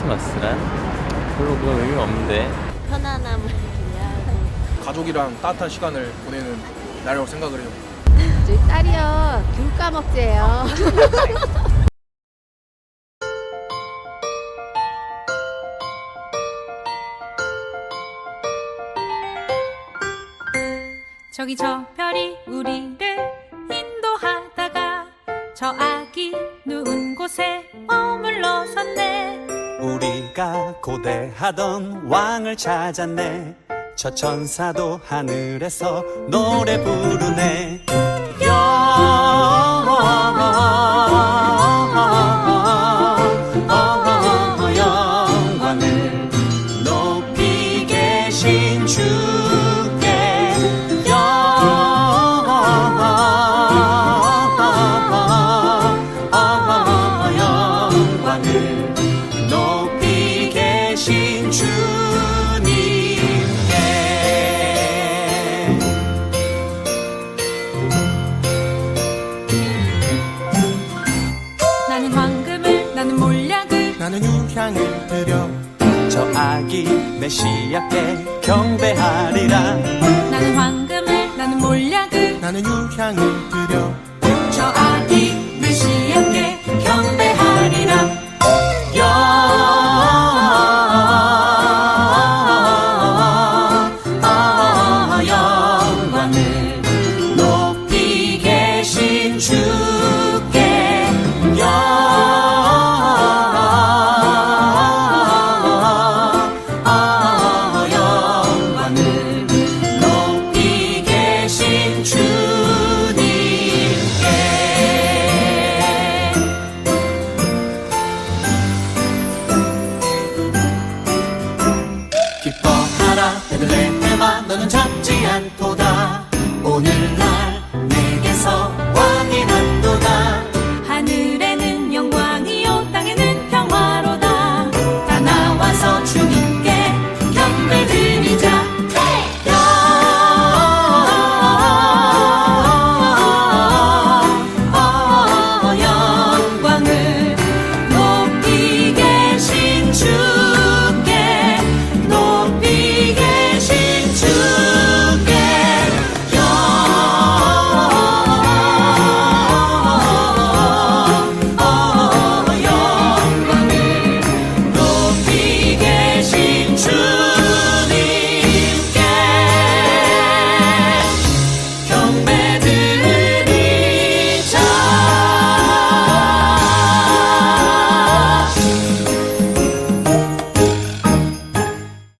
크리스마스란? 별로 그런 의미가 없는데. 편안함을 위한 가족이랑 따뜻한 시간을 보내는 날이라고 생각을 해요. 저희 딸이요 귤 까먹재요. 저기 저 별이 우리를 인도하다가 저 아기 누운 곳에 머물러 섰네 우리가 고대하던 왕을 찾았네. 저 천사도 하늘에서 노래 부르네. 영광을 높이 계신 주께 영광을 나는 황금을 나는 몰약을 나는 유향을 드려 저 아기 메시아께 경배하리라. 나는 황금을 나는 몰약을 나는 유향을 드려